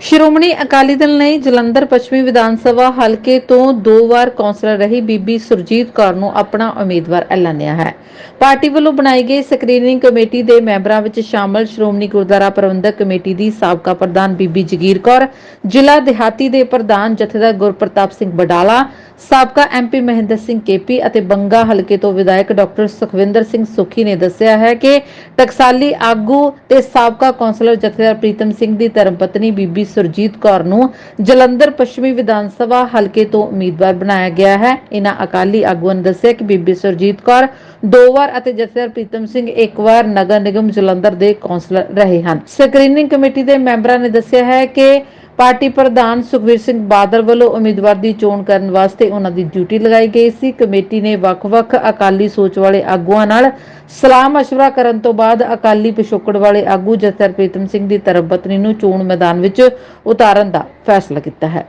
ਸ਼੍ਰੋਮਣੀ ਅਕਾਲੀ ਦਲ ਨੇ ਜਲੰਧਰ ਪੱਛਮੀ ਵਿਧਾਨ ਸਭਾ ਹਲਕੇ ਤੋਂ ਦੋ ਵਾਰ ਕੌਂਸਲਰ ਰਹੀ ਬੀਬੀ ਸੁਰਜੀਤ ਕੌਰ ਨੂੰ ਆਪਣਾ ਉਮੀਦਵਾਰ ਐਲਾਨਿਆ ਹੈ। ਪਾਰਟੀ ਵੱਲੋਂ ਬਣਾਈ ਗਈ ਸਕਰੀਨਿੰਗ ਕਮੇਟੀ ਦੇ ਮੈਂਬਰਾਂ ਵਿੱਚ ਸ਼ਾਮਲ ਸ਼੍ਰੋਮਣੀ ਗੁਰਦੁਆਰਾ ਪ੍ਰਬੰਧਕ ਕਮੇਟੀ ਦੀ ਸਾਬਕਾ ਪ੍ਰਧਾਨ ਬੀਬੀ ਜਗੀਰ ਕੌਰ, ਜ਼ਿਲ੍ਹਾ ਦਿਹਾਤੀ ਦੇ ਪ੍ਰਧਾਨ ਜਥੇਦਾਰ ਗੁਰਪ੍ਰਤਾਪ ਸਿੰਘ ਬਡਾਲਾ, ਸਾਬਕਾ ਐਮਪੀ ਮਹਿੰਦਰ ਸਿੰਘ ਕੇਪੀ ਅਤੇ ਬੰਗਾ ਹਲਕੇ ਤੋਂ ਵਿਧਾਇਕ ਡਾਕਟਰ ਸੁਖਵਿੰਦਰ ਸਿੰਘ ਸੁਖੀ ਨੇ ਦੱਸਿਆ ਹੈ ਕਿ ਟਕਸਾਲੀ ਆਗੂ ਤੇ ਸਾਬਕਾ ਕੌਂਸਲਰ ਜਥੇਦਾਰ ਪ੍ਰੀਤਮ ਸਿੰਘ ਦੀ ਧਰਮਪਤਨੀ ਬੀਬੀ ਸੁਰਜੀਤ ਕੌਰ ਨੂੰ ਜਲੰਧਰ ਪੱਛਮੀ ਵਿਧਾਨ ਸਭਾ ਹਲਕੇ ਤੋਂ ਉਮੀਦਵਾਰ ਬਣਾਇਆ ਗਿਆ ਹੈ। ਇਹਨਾਂ ਅਕਾਲੀ ਆਗੂਆਂ ਨੇ ਦੱਸਿਆ ਕਿ ਬੀਬੀ ਸੁਰਜੀਤ ਕੌਰ ਦੋ ਵਾਰ ਅਤੇ ਜਥੇਦਾਰ ਪ੍ਰੀਤਮ ਸਿੰਘ ਇੱਕ ਵਾਰ ਨਗਰ ਨਿਗਮ ਜਲੰਧਰ ਦੇ ਕੌਂਸਲਰ ਰਹੇ ਹਨ। ਸਕਰੀਨਿੰਗ ਕਮੇਟੀ ਦੇ ਮੈਂਬਰਾਂ ਨੇ ਦੱਸਿਆ ਹੈ ਕਿ ਪਾਰਟੀ ਪ੍ਰਧਾਨ ਸੁਖਵੀਰ ਸਿੰਘ ਬਾਦਲ ਵੱਲੋਂ ਉਮੀਦਵਾਰ ਦੀ ਚੋਣ ਕਰਨ ਵਾਸਤੇ ਉਹਨਾਂ ਦੀ ਡਿਊਟੀ ਲਗਾਈ ਗਈ ਸੀ ਕਮੇਟੀ ਨੇ ਵੱਖ-ਵੱਖ ਅਕਾਲੀ ਸੋਚ ਵਾਲੇ ਆਗੂਆਂ ਨਾਲ ਸਲਾਹ مشورہ ਕਰਨ ਤੋਂ ਬਾਅਦ ਅਕਾਲੀ ਪਿਛੋਕੜ ਵਾਲੇ ਆਗੂ ਜਥੇਦਾਰ ਪ੍ਰੀਤਮ ਸਿੰਘ ਦੀ ਧਰਮਪਤਨੀ ਨੂੰ ਚੋਣ ਮੈਦਾਨ ਵਿੱਚ ਉਤਾਰਨ ਦਾ ਫੈਸਲਾ ਕੀਤਾ ਹੈ